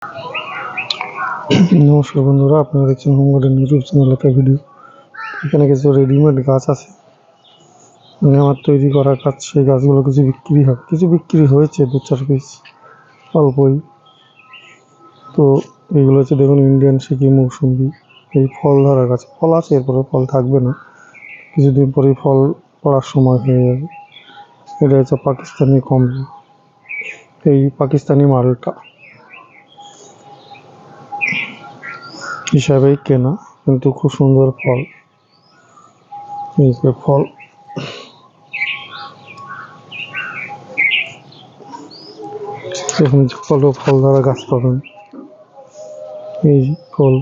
নমস্কার বন্ধুরা, আপনারা দেখছেন হোম গার্ডেন ইউটিউব চ্যানেল একটা ভিডিও। এখানে কিছু রেডিমেড গাছ আছে। মানে আমার তৈরি করা গাছ সেই গাছগুলো কিছু বিক্রি হয়। কিছু বিক্রি হয়েছে, দু চার পিস অল্পই। তো এগুলো হচ্ছে দেখুন ইন্ডিয়ান সিকিম মৌসুম্বি এই ফল ধরা গাছ, ফল আছে এরপরে ফল থাকবে না। কিছুদিন পরেই ফল পড়ার সময় হয়ে যাবে। এটা হচ্ছে পাকিস্তানি কমলা এই পাকিস্তানি মালটা। হিসাবেই কেনা, কিন্তু খুব সুন্দর ফল। ফল। এখানে ফল ফল দ্বারা গাছ পাবেন। এই ফল।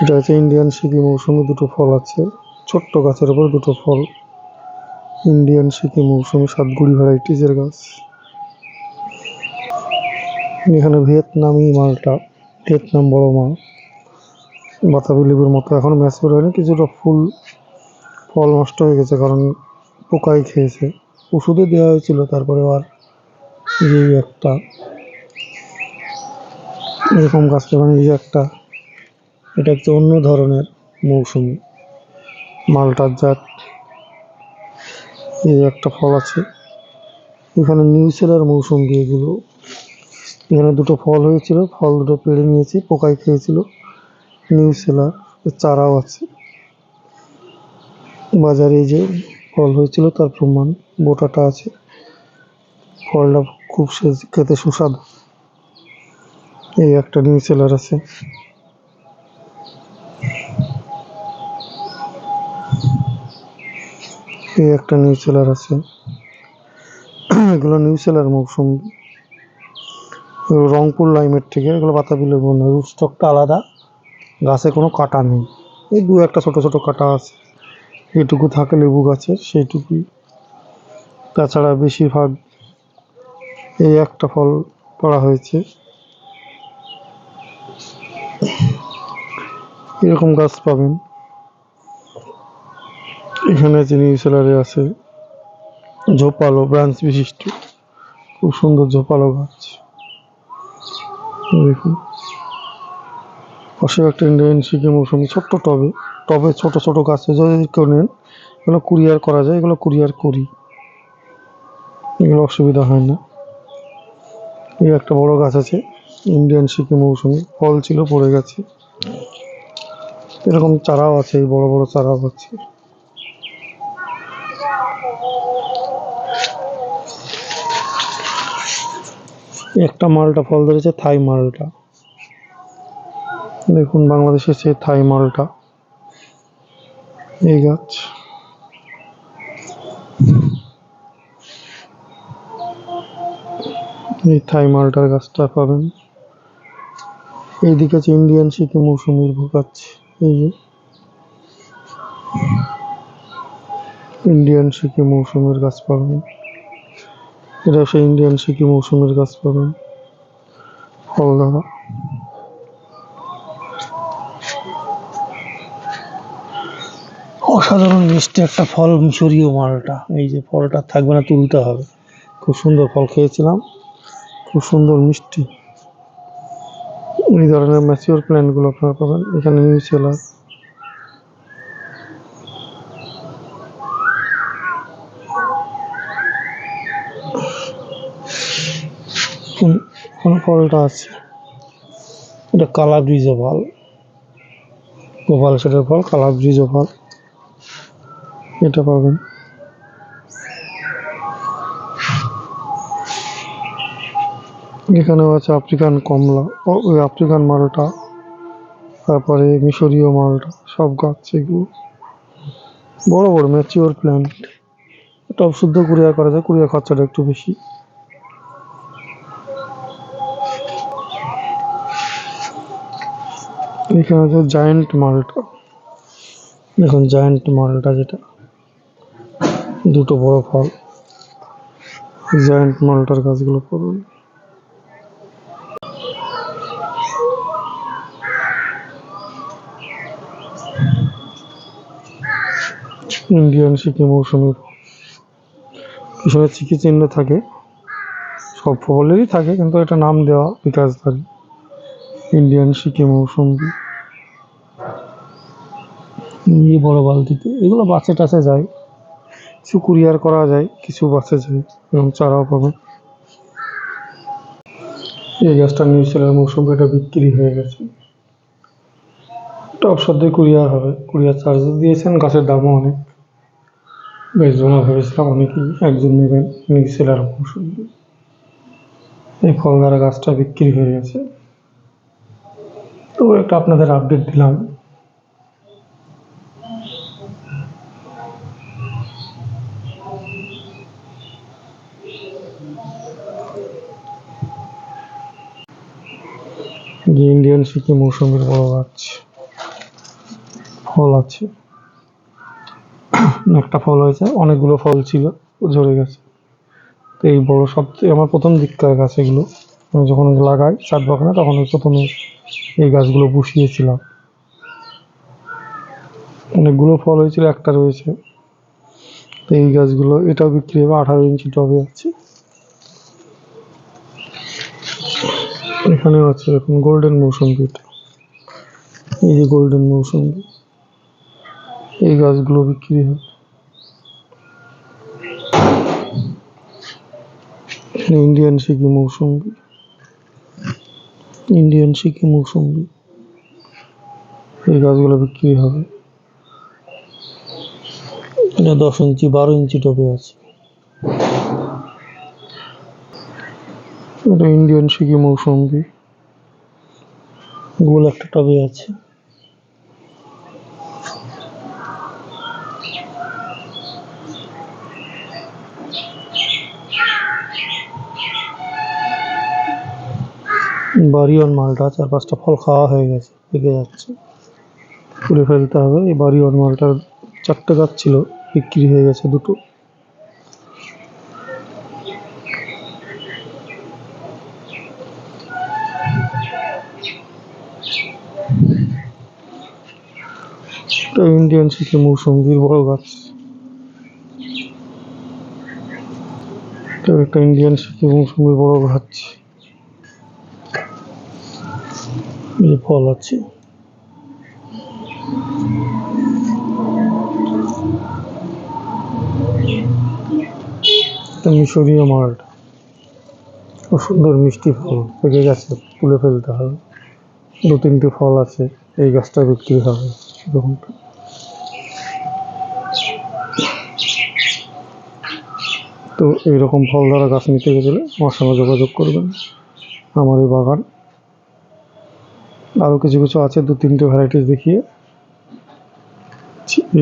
এটা হচ্ছে ইন্ডিয়ান সিকিম মৌসুমি দুটো ফল আছে। ছোট্ট গাছের উপর দুটো ফল। ইন্ডিয়ান সিকিম মৌসুমি সাতগুড়ি ভ্যারাইটিসের গাছ। এখানে ভিয়েতনামি মালটা, ভিয়েতনাম বড় মাল। বাতাবি লেবুর মতো। এখন ম্যাচিওর হয়নি, কিছুটা ফুল ফল নষ্ট হয়ে গেছে, কারণ পোকাই খেয়েছে। ওষুধে দেওয়া হয়েছিল তারপরে আর এই একটা। এরকম গাছ মানে এই একটা। এটা একটা অন্য ধরনের মৌসুমি মালটার জাত। এই একটা ফল আছে। এখানে নিউসেলার মৌসুমি এগুলো এখানে দুটো ফল হয়েছিল। ফল দুটো পেড়ে নিয়েছি, পোকায় খেয়েছিল। নিউ সেলার, চারাও আছে। বাজারে যে ফল হয়েছিল, তার প্রমাণ বোটাটা আছে। ফলটা খুব খেতে সুস্বাদু। এই একটা নিউ সেলার আছে। এই একটা নিউ সেলার আছে। এগুলো নিউ সেলার মৌসুম। রংপুর লাইমের থেকে, এগুলো বাতাবি লেবু না রুট স্টকটা আলাদা, গাছে কোনো কাটা নেই। এই দু একটা ছোট ছোট কাটা আছে। যেটুকু থাকে লেবু গাছের, সেইটুকুই। তাছাড়া বেশিরভাগ এই একটা ফল করা হয়েছে। এরকম গাছ পাবেন। এখানে চিনি সেলারে আছে, ঝোপালো, ব্রাঞ্চ বিশিষ্ট। খুব সুন্দর ঝোপালো গাছ। দেখুন। পাশে একটা ইন্ডিয়ান সিকিম মৌসুমি ছোট্ট টবে টবে ছোট ছোট গাছে যদি কেউ নেন, এগুলো কুরিয়ার করা যায়, এগুলো কুরিয়ার করি। এগুলো অসুবিধা হয় না। এই একটা বড় গাছ আছে ইন্ডিয়ান সিকিম মৌসুমি। ফল ছিল, পড়ে গেছে। এরকম চারাও আছে, এই বড় বড় চারাও আছে। একটা মালটা ফল ধরেছে, থাই মালটা। দেখুন বাংলাদেশের সেই থাই মালটা। এই গাছ। এই থাই মালটার গাছটা পাবেন। এইদিকে আছে ইন্ডিয়ান সিকিম মৌসুমির গাছ এই যে। ইন্ডিয়ান সিকিম মৌসুমির গাছ পাবেন। এটা সেই ইন্ডিয়ান সিকিম মৌসুমের গাছ পাবেন ফল দ্বারা অসাধারণ মিষ্টি একটা ফল মিশরীয় মালটা। এই যে ফলটা থাকবে না, তুলতে হবে। খুব সুন্দর ফল খেয়েছিলাম। খুব সুন্দর মিষ্টি। এই ধরনের ম্যাচিওর প্ল্যান্টগুলো আপনারা পাবেন। এখানে নিউ কোন ফলটা আছে? এটা কালা ব্রিজ ফল গোপাল সেটার ফল কালা ব্রিজ ফল এটা পাবেন। এখানেও আছে আফ্রিকান কমলা। ওই আফ্রিকান মালটা, তারপরে মিশরীয় মালটা, সব গাছ এগুলো। বড় বড় ম্যাচিওর প্ল্যান্ট এটা শুদ্ধ কুরিয়ার করা যায়, কুরিয়ার খরচাটা একটু বেশি। এখানে আছে জায়েন্ট মালটা। দেখুন জায়েন্ট মালটা যেটা। দুটো বড় ফল। জায়েন্ট মালটার গাছগুলো করুন। ইন্ডিয়ান সিকিম মৌসুমি পিছনে চিকি চিহ্ন থাকে। সব ফলেরই থাকে, কিন্তু এটা নাম দেওয়া বিকাশধারী ইন্ডিয়ান সিকিম মৌসুম্বি এই বড় বালতিতে। এগুলো বাসে টাসে যায়। কিছু কুরিয়ার করা যায়, কিছু বাসে যায়, এবং চারাও পাবে। এই গাছটা নিউ নিউজিল্যান্ড মৌসুমি এটা বিক্রি হয়ে গেছে। টপ সদ্যে কুরিয়ার হবে। কুরিয়ার চার্জ দিয়েছেন, গাছের দামও অনেক। বেশ না ভেবেছিলাম অনেকেই একজন নেবেন নিউজিল্যান্ড মৌসুমি। এই ফলদার গাছটা বিক্রি হয়ে গেছে। তো একটা আপনাদের আপডেট দিলাম। যে ইন্ডিয়ান সিকিম মৌসুমের বড় গাছ ফল আছে। একটা ফল হয়েছে, অনেকগুলো ফল ছিল, ঝরে গেছে। তো এই বড় সবচেয়ে, আমার প্রথম দিককার গাছ এগুলো। আমি যখন লাগাই ছাদ বাগানে তখন প্রথমে এই গাছগুলো বসিয়েছিলাম। অনেকগুলো ফল হয়েছিল, একটা রয়েছে। তো এই গাছগুলো, এটাও বিক্রি হবে, আঠারো ইঞ্চি টবে আছে। এখানেও আছে এখন গোল্ডেন মৌসুমি এটা এই যে গোল্ডেন মৌসুমি। এই গাছগুলো বিক্রি হবে। ইন্ডিয়ান সিকি মৌসুমি। ইন্ডিয়ান সিকি মৌসুমি এই গাছগুলো বিক্রি হবে দশ ইঞ্চি, বারো ইঞ্চি টবে আছে। এটা ইন্ডিয়ান সিকি মৌসুমি গোল একটা টবে আছে। বাড়িওয়ান মালটা, চার পাঁচটা ফল খাওয়া হয়ে গেছে, পেকে যাচ্ছে। তুলে ফেলতে হবে, এই বাড়িওয়ান মালটার চারটে গাছ ছিল, বিক্রি হয়ে গেছে দুটো। ইন্ডিয়ান সিকি মৌসুমির বড় গাছ। একটা ইন্ডিয়ান সিকি মৌসুমির বড় গাছ। যে ফল আছে। মিশরীয় মালটা খুব সুন্দর মিষ্টি ফল, পেকে গেছে, তুলে ফেলতে হবে। দু তিনটে ফল আছে, এই গাছটা বিক্রি হবে তো এইরকম ফল দ্বারা গাছ নিতে গেলে আমার সঙ্গে যোগাযোগ করবেন। আমার এই বাগান আরও কিছু কিছু আছে দু তিনটে ভ্যারাইটিস দেখিয়ে।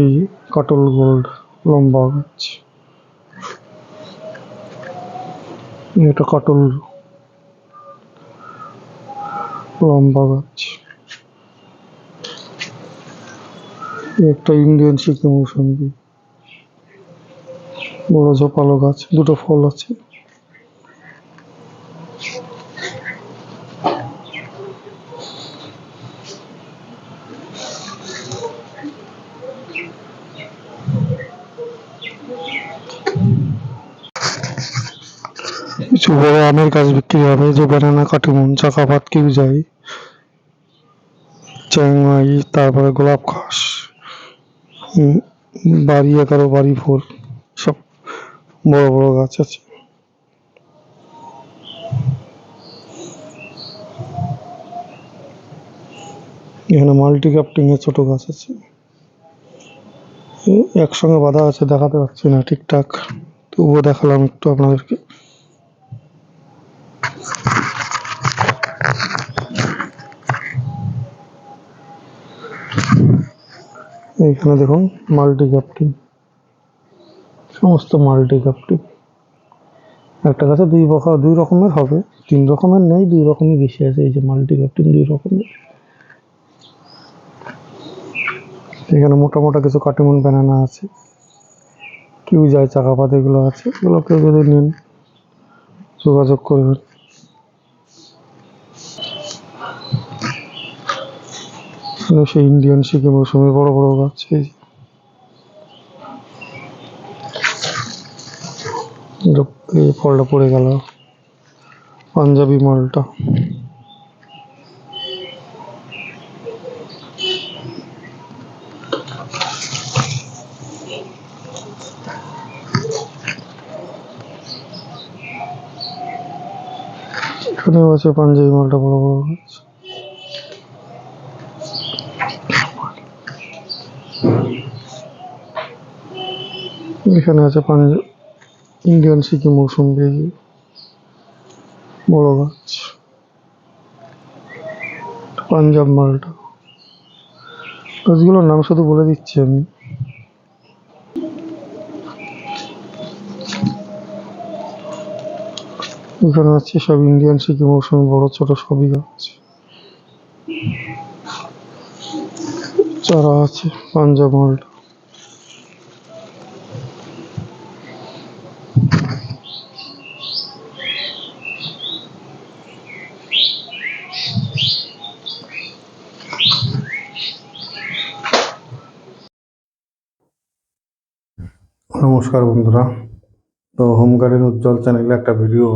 এই কাটল গোল্ড লম্বা গাছ। এটা কাটল লম্বা গাছ। একটা ইন্ডিয়ান সিকিম মৌসুমি বড় ঝোপালো গাছ দুটো ফল আছে। বড় আমের গাছ বিক্রি হবে যে ব্যানানা কাটিমন চাকাপাত কিউ যায় চ্যাংমাই তারপরে গোলাপ ঘাস। বাড়ি এগারো, বাড়ি ফোর সব বড় বড় গাছ আছে। এখানে মাল্টি এর ছোট গাছ আছে। একসঙ্গে বাঁধা আছে, দেখাতে পারছি না ঠিকঠাক। তবুও দেখালাম একটু আপনাদেরকে। এইখানে দেখুন মাল্টি ক্যাপ্টিং সমস্ত মাল্টি ক্যাপ্টিং একটা গাছে দুই বকা দুই রকমের হবে। তিন রকমের নেই, দুই রকমই বেশি আছে। এই যে মাল্টি ক্যাপ্টিং দুই রকমের। এখানে মোটা মোটা কিছু কাটিমন ব্যানানা আছে। কিউ যায় চাকাপাত এগুলো আছে এগুলো কেউ যদি নেন, যোগাযোগ করবেন এখানে সেই ইন্ডিয়ান সিকিম মৌসুমি বড় বড় গাছ ফলটা পড়ে গেল। পাঞ্জাবি মালটা। এখানেও আছে পাঞ্জাবি মালটা বড় বড় গাছ এখানে আছে পাঞ্জাব ইন্ডিয়ান সিকিম মৌসুম বেজি বড় গাছ। পাঞ্জাব মালটা। গাছগুলোর নাম শুধু বলে দিচ্ছি আমি। এখানে আছে সব ইন্ডিয়ান সিকিম মৌসুমি, বড়, ছোট সবই গাছ। চারা আছে, পাঞ্জাব মালটা। নমস্কার বন্ধুরা। তো হোম গার্ডেন উজ্জ্বল চ্যানেলে একটা ভিডিও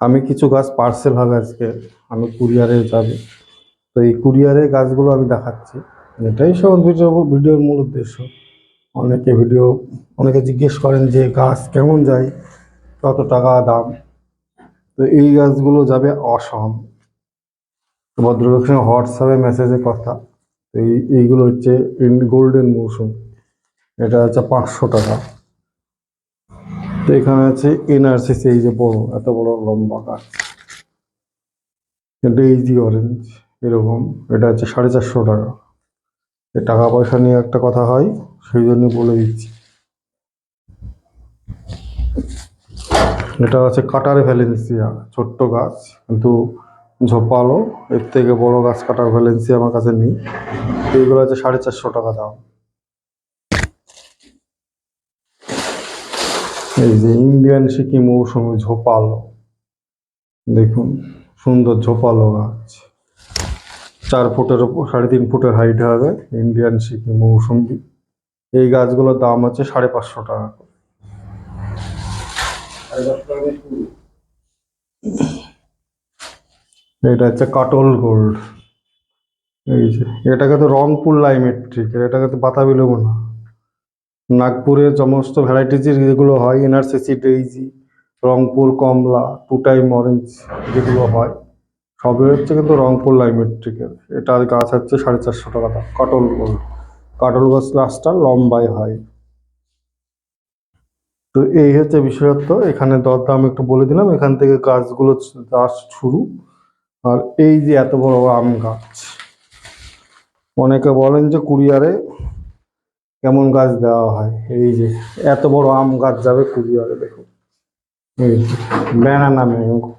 আমি কিছু গাছ পার্সেল হবে আজকে। আমি কুরিয়ারে যাবে। তো এই কুরিয়ারে গাছগুলো আমি দেখাচ্ছি। এটাই সব ভিডিও ভিডিওর মূল উদ্দেশ্য। অনেকে ভিডিও অনেকে জিজ্ঞেস করেন যে গাছ কেমন যায়, কত টাকা দাম? তো এই গাছগুলো যাবে অসম। ভদ্রলোকের হোয়াটসঅ্যাপে মেসেজে কথা। তো এই, এইগুলো হচ্ছে গোল্ডেন মৌসুম। এটা হচ্ছে পাঁচশো টাকা। তো এখানে আছে এনআরসিসি এই যে বড়, এত বড় লম্বা গাছ। এটা ইজি অরেঞ্জ এরকম। এটা হচ্ছে সাড়ে চারশো টাকা। টাকা পয়সা নিয়ে একটা কথা হয়, সেই জন্য বলে দিচ্ছি। এটা হচ্ছে কাটার ভ্যালেন্সিয়া, ছোট্ট গাছ, কিন্তু ঝোপালো। এর থেকে বড় গাছ কাটার ভ্যালেন্সিয়া আমার কাছে নেই। এইগুলো হচ্ছে সাড়ে চারশো টাকা দাম। এই যে ইন্ডিয়ান সিকি মৌসুমি ঝোপালো, দেখুন, সুন্দর ঝোপালো গাছ। চার ফুটের ওপর, সাড়ে তিন ফুটের হাইট হবে ইন্ডিয়ান সিকি মৌসুমি এই গাছগুলোর দাম আছে সাড়ে পাঁচশো টাকা করে। এটা হচ্ছে কাটল গোল্ড। এই যে, এটাকে তো রংপুর লাইমেট্রিক, এটাকে তো বাতাবি লেবু না। নাগপুরে সমস্ত ভ্যারাইটিজের যেগুলো হয় এনআরসিসি ডেইজি রংপুর, কমলা টু টাইম অরেঞ্জ যেগুলো হয়, সবই হচ্ছে কিন্তু রংপুর লাইমেট্রিকের এটা গাছ হচ্ছে সাড়ে চারশো টাকা দাম, কাটল গোল্ড। কাটল গাছ গাছটা লম্বায় হয়। তো এই হচ্ছে বিশেষত্ব, এখানে দরদাম একটু বলে দিলাম, এখান থেকে গাছগুলো চাষ শুরু। আর এই যে এত বড় আম গাছ, অনেকে বলেন যে কুরিয়ারে কেমন গাছ দেওয়া হয়? এই যে এত বড় আম গাছ যাবে কুরিয়ারে দেখুন এই ব্যানানা ম্যাঙ্গো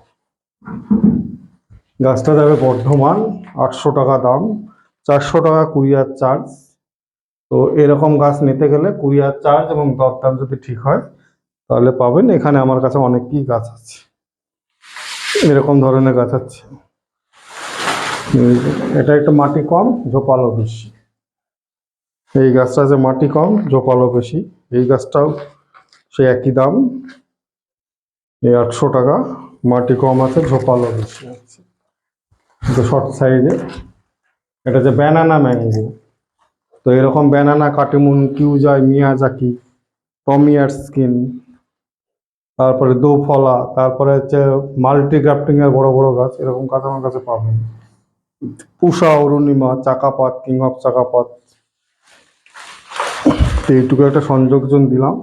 গাছটা যাবে বর্ধমান, আটশো টাকা দাম, চারশো টাকা কুরিয়ার চার্জ। তো এরকম গাছ নিতে গেলে কুরিয়ার চার্জ এবং দরদাম যদি ঠিক হয়, তাহলে পাবেন। এখানে আমার কাছে অনেকই গাছ আছে। এরকম ধরনের গাছ আছে। এটা একটু মাটি কম, ঝোপালো বেশি। এই গাছটা যে মাটি কম, জোপালো বেশি। এই গাছটাও সেই একই দাম। এই আটশো টাকা, মাটি কম আছে ঝোপালো বেশি আছে। তো শর্ট সাইজে। এটা যে ব্যানানা ম্যাঙ্গো। তো এরকম ব্যানানা, কাটিমুন, কিউজাই, মিয়াজাকি, টমিয়ার স্কিন, তারপরে দোফলা, তারপরে হচ্ছে মাল্টি গ্রাফটিং এর বড় বড় গাছ, এরকম গাছ আমার কাছে পাবেন। পুষা, অরুণিমা, চাকাপাত, কিং অফ চাকাপাত তো এইটুকু একটা সংযোগজন দিলাম।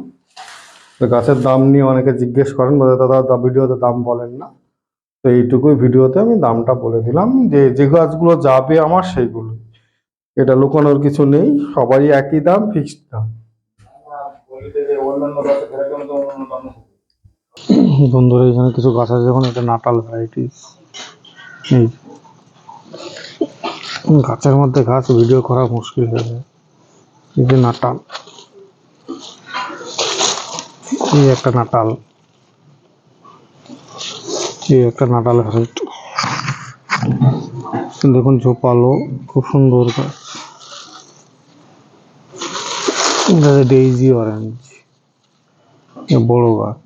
তো গাছের দাম নিয়ে অনেকে জিজ্ঞেস করেন, বলে, দাদা ভিডিওতে দাম বলেন না। তো এইটুকুই ভিডিওতে আমি দামটা বলে দিলাম, যে যে গাছগুলো যাবে আমার সেইগুলো। এটা লুকানোর কিছু নেই, সবারই একই দাম ফিক্সড দাম। বন্ধুরা, এখানে কিছু গাছ আছে যেমন এটা নাটাল ভ্যারাইটিস গাছের মধ্যে গাছ ভিডিও করা মুশকিল হয়ে যায়। যে নাটাল এই একটা নাটাল এই একটা নাটাল ভ্যারাইটি দেখুন ঝোপালো খুব সুন্দর গাছ ডেইজি অরেঞ্জ বড় গাছ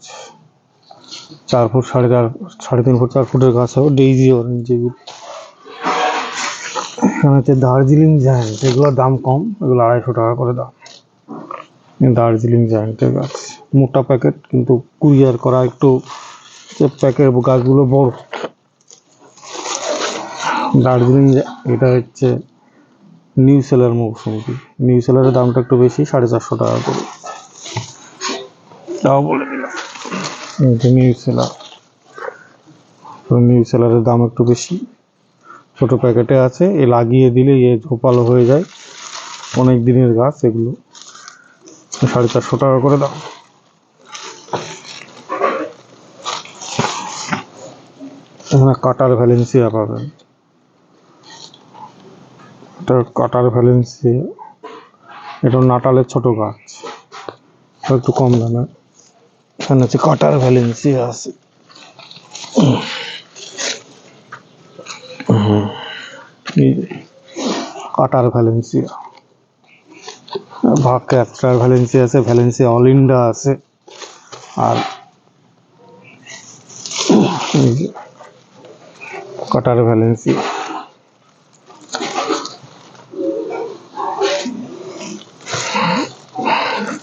চার ফুট সাড়ে চার সাড়ে তিন ফুট চার ফুটের গাছ হবে ডেইজি অরেঞ্জ যেগুলো এখানে হচ্ছে দার্জিলিং জায়ান্ট এগুলোর দাম কম এগুলো আড়াইশো টাকা করে দাম দার্জিলিং জায়ান্টের গাছ মোটা প্যাকেট কিন্তু কুরিয়ার করা একটু প্যাকেট গাছগুলো বড়। দার্জিলিং এটা হচ্ছে নিউ সেলার মৌসুমি। নিউ সেলারের দামটা একটু বেশি, সাড়ে চারশো টাকা করে। তাও বলে দিলাম। নিউ সেলার নিউ সেলারের দাম একটু বেশি। ছোট প্যাকেটে আছে, এ লাগিয়ে দিলে এ ঝোপালো হয়ে যায়। অনেক দিনের গাছ এগুলো। সাড়ে চারশো টাকা করে দাম। এখানে কাটার ভ্যালেন্সিয়া পাবেন। এটা কাটার ভ্যালেন্সিয়া। এটা নাটালের ছোট গাছ। একটু কম দামে। এখানে হচ্ছে কাটার ভ্যালেন্সিয়া আছে। Cutter Valencia. ভাগ ক্যাপটার ভ্যালেন্সিয়া আছে ভ্যালেন্সিয়া অলিন্ডা আছে। আর কাটার ভ্যালেন্সিয়া।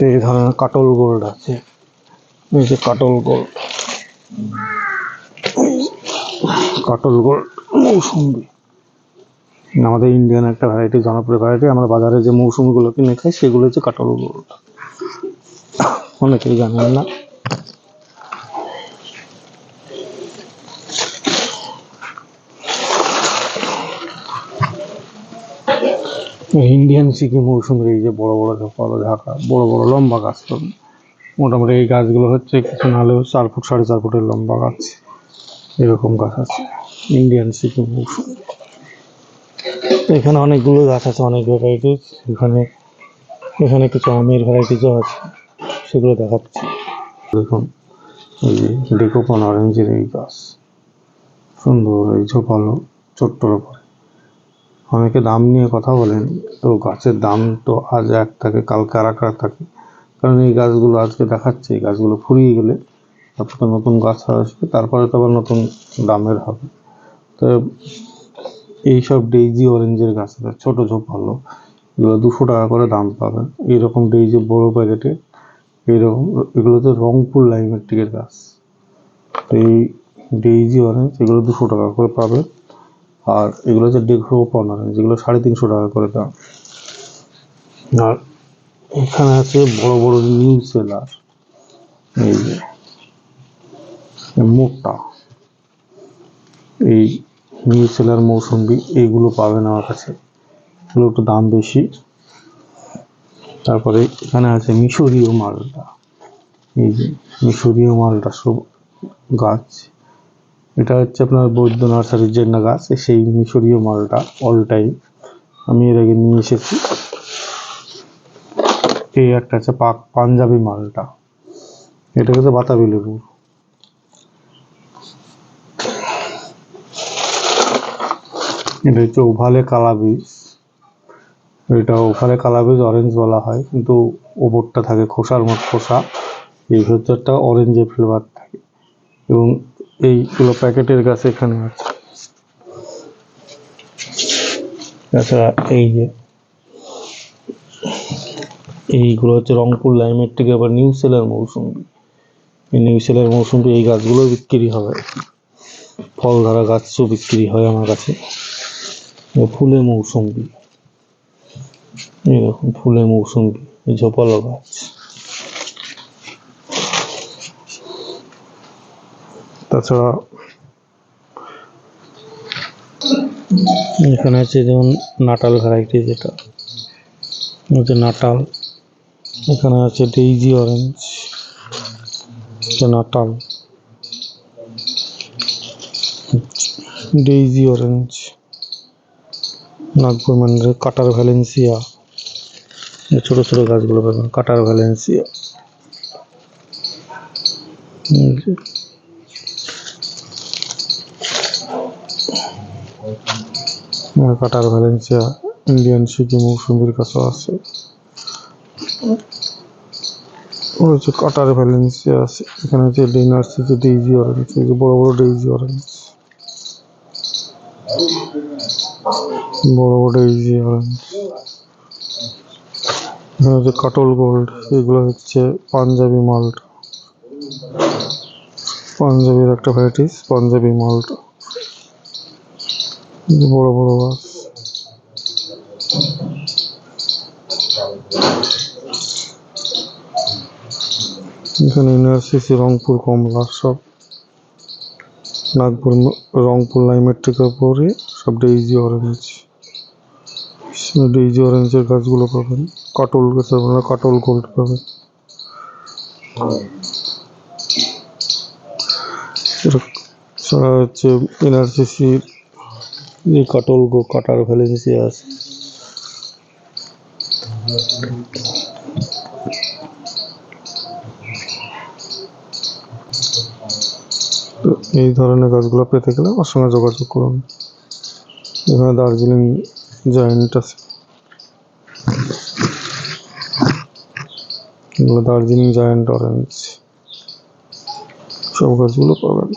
এই ধরনের কাটল গোল্ড আছে। এই যে কাটল গোল্ড। কাটল গোল্ড। মৌসুমি। আমাদের ইন্ডিয়ান একটা ভ্যারাইটি জনপ্রিয় ভ্যারাইটি আমরা বাজারে যে মৌসুমিগুলো কিনে খাই, সেগুলো হচ্ছে কাটল গোল্ড অনেকেই জানেন না। ইন্ডিয়ান সিকি মৌসুমের এই যে বড় বড় ঝোপালো ঝাঁকা, বড় বড় লম্বা গাছ তো, মোটামুটি এই গাছগুলো হচ্ছে কিছু না হলেও চার ফুট, সাড়ে চার ফুটের লম্বা গাছ। এরকম গাছ আছে। ইন্ডিয়ান সিকিম এখানে অনেকগুলো গাছ আছে, অনেক ভ্যারাইটিস এখানে এখানে কিছু আমের ভ্যারাইটিসও আছে, সেগুলো দেখাচ্ছি। দেখুন, এই যে ডেকোপন অরেঞ্জের এই গাছ। সুন্দর, এই ঝোপালো ছোট্টর উপরে। অনেকে দাম নিয়ে কথা বলেন, তো গাছের দাম তো আজ এক থাকে, কালকে আর এক থাকে। কারণ এই গাছগুলো আজকে দেখাচ্ছে, এই গাছগুলো ফুরিয়ে গেলে তারপরে নতুন গাছ আসবে, তারপরে তো আবার নতুন দামের হবে। তো এইসব ডেইজি অরেঞ্জের গাছ আছে, ছোটো ঝোপ ভালো। এগুলো দুশো টাকা করে দাম পাবেন। এইরকম ডেইজি বড় প্যাকেটে এইরকম এগুলো তো রংপুর লাইমেট্রিকের গাছ। তো এই ডেইজি অরেঞ্জ এগুলো দুশো টাকা করে পাবেন। আর এগুলো হচ্ছে ডেক্রোপন অরেঞ্জ যেগুলো সাড়ে তিনশো টাকা করে দাম। আর এখানে আছে বড় বড় নিউ সেলার এই যে, মোটা। এই সেলার মৌসুম্বি এইগুলো পাবেন আমার কাছে। এগুলো একটু দাম বেশি। তারপরে এখানে আছে মিশরীয় মালটা এই যে মিশরীয় মালটা সব গাছ। এটা হচ্ছে আপনার বৈদ্য নার্সারির জন্য গাছ, সেই মিশরীয় মালটা অল টাইম আমি এর আগে নিয়ে এসেছি। এই একটা আছে পাক, পাঞ্জাবি মালটা এটা হচ্ছে বাতাবি লেবু। এটা হচ্ছে ওভালে কালা বীজ এটা ওভালে কালা বীজ অরেঞ্জ বলা হয়, কিন্তু ওপরটা থাকে খোসার মতো খোসা। এই ভেতরটা অরেঞ্জের ফ্লেভার থাকে। এবং এইগুলো প্যাকেটের গাছ এখানে আছে। তাছাড়া এই যে, এইগুলো হচ্ছে রংপুর লাইমের থেকে আবার নিউ সেলার মৌসুমি। নিউ সেলার মৌসুমি এই গাছগুলো বিক্রি হবে ফল ধরা গাছও বিক্রি হয় আমার কাছে। ফুলে মৌসুমি এরকম ফুলে মৌসুমি এই ঝোপালো গাছ। তাছাড়া এখানে আছে যেমন নাটাল ভ্যারাইটি যেটা হচ্ছে নাটাল। এখানে আছে daisy orange Natal. Daisy orange. Nagpur মানে কাটার ভ্যালেন্সিয়া। ছোট ছোট গাছগুলো পাবেন, cutter Valencia. Cutter Valencia, Indian city মৌসুমির কাছেও আছে। কাটার ভ্যালেন্সিয়া আছে, এখানে হচ্ছে ডিনার্স হচ্ছে ডেইজি অরেঞ্জ বড় বড় ডেইজি অরেঞ্জ। বড় বড় অরেঞ্জ এখানে হচ্ছে কাটল গোল্ড, এগুলো হচ্ছে পাঞ্জাবি মাল্ট। পাঞ্জাবির একটা ভ্যারাইটিস পাঞ্জাবি মাল্ট। বড় বড় গাছ এখানে এনআরসিসি রংপুর কমলা, সব। নাগপুর রংপুর লাইমের থেকে পরে সব ডেইজি অরেঞ্জ ডেইজি অরেঞ্জের গাছগুলো পাবেন। কাটল গাছের কাটল গোল্ড পাবেন। হচ্ছে এনআরসিসির যে কাটল গো কাটার ভ্যালেন্সি আছে। এই ধরনের গাছগুলো পেতে গেলে আমার সঙ্গে যোগাযোগ করুন। এখানে দার্জিলিং জয়েন্ট আছে। Darjeeling joint, orange. সব গাছগুলো পাবেন।